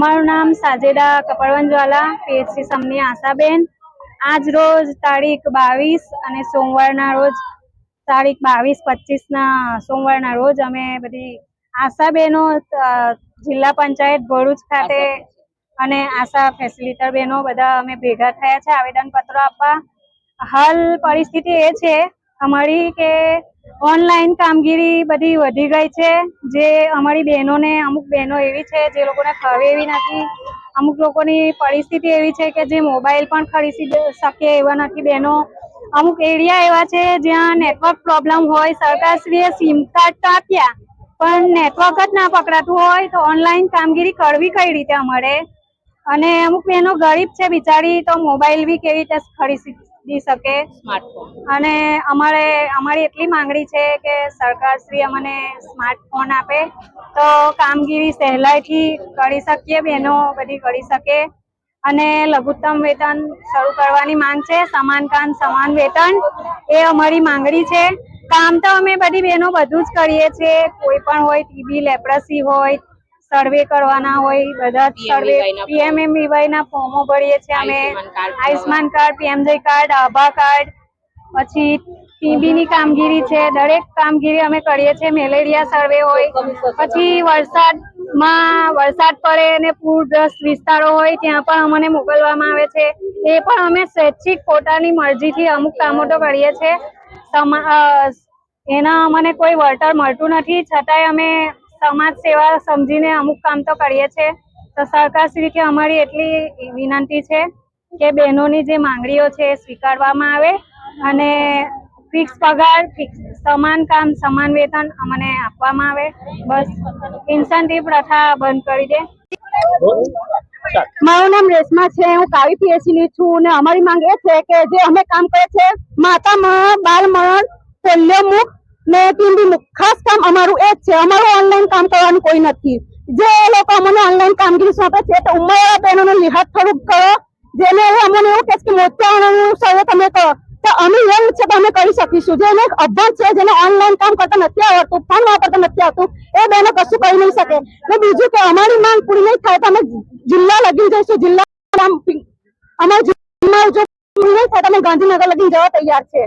મારું નામ સાજેદા કપડવંજવાલા પીએચસી સમની આશાબેન. આજ રોજ તારીખ બાવીસ અને સોમવારના રોજ તારીખ બાવીસ પચીસના સોમવારના રોજ અમે બધી આશાબેનો જિલ્લા પંચાયત ભરૂચ ખાતે અને આશા ફેસિલિટર બહેનો બધા અમે ભેગા થયા છે. આવેદનપત્રો આપવા. હાલ પરિસ્થિતિ એ છે અમારી કે ઓનલાઈન કામગીરી બધી વધી ગઈ છે. જે અમારી બહેનોને, અમુક બહેનો એવી છે જે લોકોને ફાવે એવી નથી. અમુક લોકોની પરિસ્થિતિ એવી છે કે જે મોબાઈલ પણ ખરીદી શકે એવા નથી બહેનો. અમુક એરિયા એવા છે જ્યાં નેટવર્ક પ્રોબ્લેમ હોય, સરકારશ્રીએ સિમ કાર્ડ તો આપ્યા, પણ નેટવર્ક જ ના પકડાતું હોય તો ઓનલાઈન કામગીરી કરવી કઈ રીતે અમારે? અને અમુક બહેનો ગરીબ છે બિચારી, તો મોબાઈલ બી કેવી રીતે ખરીદી શકે. અને અમારે અમારી એટલી માંગણી છે કે સરકારશ્રી અમને સ્માર્ટફોન આપે. તો કામગીરી સહેલાઈથી કરી શકીએ બહેનો બધી કરી શકે. અને લઘુત્તમ વેતન શરૂ કરવાની માંગ છે. સમાન કામ સમાન વેતન એ અમારી માંગણી છે. કામ તો અમે બધી બહેનો બધું જ કરીએ છીએ. કોઈ પણ હોય ટીબી લેપ્રસી હોય સર્વે કરવાના હોય બધા જ સર્વે પીએમએમવીવાય ના ફોર્મો ભરીએ છીએ અમે. આયુષ્માન કાર્ડ પીએમજય કાર્ડ આભા કાર્ડ પછી ટીબી ની કામગીરી છે. દરેક કામગીરી અમે કરીએ છીએ. મેલેરિયા સર્વે હોય. પછી વરસાદમાં વરસાદ પડે અને પૂરગ્રસ્ત વિસ્તારો હોય ત્યાં પણ અમને મોકલવામાં આવે છે. એ પણ અમે સ્વૈચ્છિક પોતાની મરજીથી અમુક કામો તો કરીએ છીએ. એના અમને કોઈ વળતર મળતું નથી. છતાંય અમે સમાજ સેવા સમજીને અમુક કામ તો કરીએ છીએ તો સરકારશ્રીથી અમારી એટલી વિનંતી છે કે બહેનોની જે માંગણીઓ છે એ સ્વીકારવામાં આવે અને ફિક્સ પગાર, ફિક્સ સમાન કામ, સમાન વેતન અમને આપવામાં આવે. બસ, ઇન્સેન્ટિવ પ્રથા બંધ કરી દે. મારું નામ રેશમા છે, હું કાવી પીએસસી ની છું અને અમારી માંગ એ છે કે જે અમે કામ કરે છે માતા મરણ બાળ મરણ પોલિયો મુક્ત ને ટીબી ખાસ કામ અમારું એ જ છે. અમારું ઓનલાઈન કામ કરવાનું કોઈ નથી. જે એ લોકો અમને ઓનલાઈન કામગીરી સોંપે છે, તો ઉંમરવાળા બહેનોનો લિહાજ થોડુંક કરો. જેને અમને એવું કહે કે મોતિયાનું સર્વે તમે કરો. તો અમે યંગ છે તો અમે કરી શકીશું. જેને અભ્યાસ છે, જેને ઓનલાઈન કામ કરતા નથી આવડતું, ફોન વાપરતા નથી આવતું એ બહેનો કશું કરી નહીં શકે. ને બીજું કે અમારી માંગ પૂરી નહીં થાય તો અમે જિલ્લા લગી જઈશું. જિલ્લા અમારા જિલ્લામાં જો પૂરી નહીં થાય તો અમે ગાંધીનગર લગી જવા તૈયાર છે.